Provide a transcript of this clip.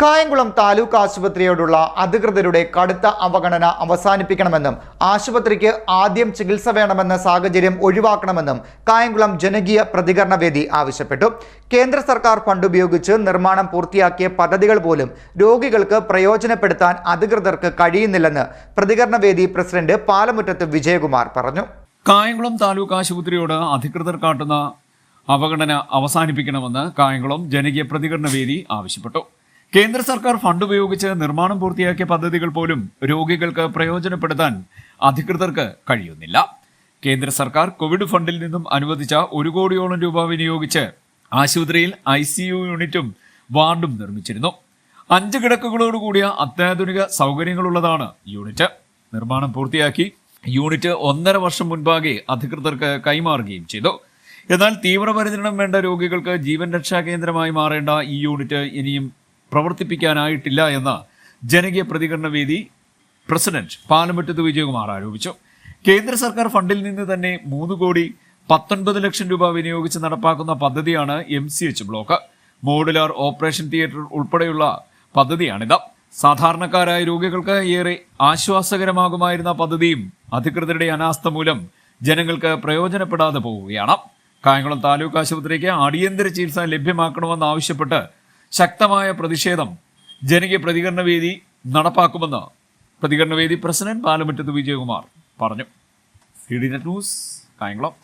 കായംകുളം താലൂക്ക് ആശുപത്രിയോടുള്ള അധികൃതരുടെ കടുത്ത അവഗണന അവസാനിപ്പിക്കണമെന്നും ആശുപത്രിക്ക് ആദ്യം ചികിത്സ വേണമെന്ന സാഹചര്യം ഒഴിവാക്കണമെന്നും കായംകുളം ജനകീയ പ്രതികരണ വേദി ആവശ്യപ്പെട്ടു. കേന്ദ്ര സർക്കാർ ഫണ്ട് ഉപയോഗിച്ച് നിർമ്മാണം പൂർത്തിയാക്കിയ പദ്ധതികൾ പോലും രോഗികൾക്ക് പ്രയോജനപ്പെടുത്താൻ അധികൃതർക്ക് കഴിയുന്നില്ലെന്ന് പ്രതികരണ വേദി പ്രസിഡന്റ് പാലമുറ്റത്ത് വിജയകുമാർ പറഞ്ഞു. കായംകുളം താലൂക്ക് ആശുപത്രിയോട് അധികൃതർ കാട്ടുന്ന അവഗണന അവസാനിപ്പിക്കണമെന്ന് കായംകുളം ജനകീയ പ്രതികരണ വേദി ആവശ്യപ്പെട്ടു. കേന്ദ്ര സർക്കാർ ഫണ്ട് ഉപയോഗിച്ച് നിർമ്മാണം പൂർത്തിയാക്കിയ പദ്ധതികൾ പോലും രോഗികൾക്ക് പ്രയോജനപ്പെടുത്താൻ അധികൃതർക്ക് കഴിയുന്നില്ല. കേന്ദ്ര സർക്കാർ കോവിഡ് ഫണ്ടിൽ നിന്നും അനുവദിച്ച ഒരു കോടിയോളം രൂപ വിനിയോഗിച്ച് ആശുപത്രിയിൽ ഐ യൂണിറ്റും വാർഡും നിർമ്മിച്ചിരുന്നു. അഞ്ച് കിടക്കുകളോടുകൂടിയ അത്യാധുനിക സൗകര്യങ്ങളുള്ളതാണ് യൂണിറ്റ്. നിർമ്മാണം പൂർത്തിയാക്കി യൂണിറ്റ് ഒന്നര വർഷം മുൻപാകെ അധികൃതർക്ക് കൈമാറുകയും ചെയ്തു. എന്നാൽ തീവ്രപരിചരണം വേണ്ട രോഗികൾക്ക് ജീവൻ രക്ഷാ കേന്ദ്രമായി മാറേണ്ട ഈ യൂണിറ്റ് ഇനിയും പ്രവർത്തിപ്പിക്കാനായിട്ടില്ല എന്ന് ജനകീയ പ്രതികരണ വേദി പ്രസിഡന്റ് പാലമുറ്റത്ത് വിജയകുമാർ ആരോപിച്ചു. കേന്ദ്ര സർക്കാർ ഫണ്ടിൽ നിന്ന് തന്നെ മൂന്ന് കോടി പത്തൊൻപത് ലക്ഷം രൂപ വിനിയോഗിച്ച് നടപ്പാക്കുന്ന പദ്ധതിയാണ് M C H block. Modular operation theatre ഉൾപ്പെടെയുള്ള പദ്ധതിയാണിത്. സാധാരണക്കാരായ രോഗികൾക്ക് ഏറെ ആശ്വാസകരമാകുമായിരുന്ന പദ്ധതിയും അധികൃതരുടെ അനാസ്ഥ മൂലം ജനങ്ങൾക്ക് പ്രയോജനപ്പെടാതെ പോവുകയാണ്. കായംകുളം താലൂക്ക് ആശുപത്രിക്ക് അടിയന്തര ചികിത്സ ലഭ്യമാക്കണമെന്നാവശ്യപ്പെട്ട് ശക്തമായ പ്രതിഷേധം ജനകീയ പ്രതികരണ വേദി നടപ്പാക്കുമെന്ന് പ്രതികരണ വേദി പ്രസിഡന്റ് പാലമുറ്റത്ത് വിജയകുമാർ പറഞ്ഞു. ന്യൂസ് കായംകുളം.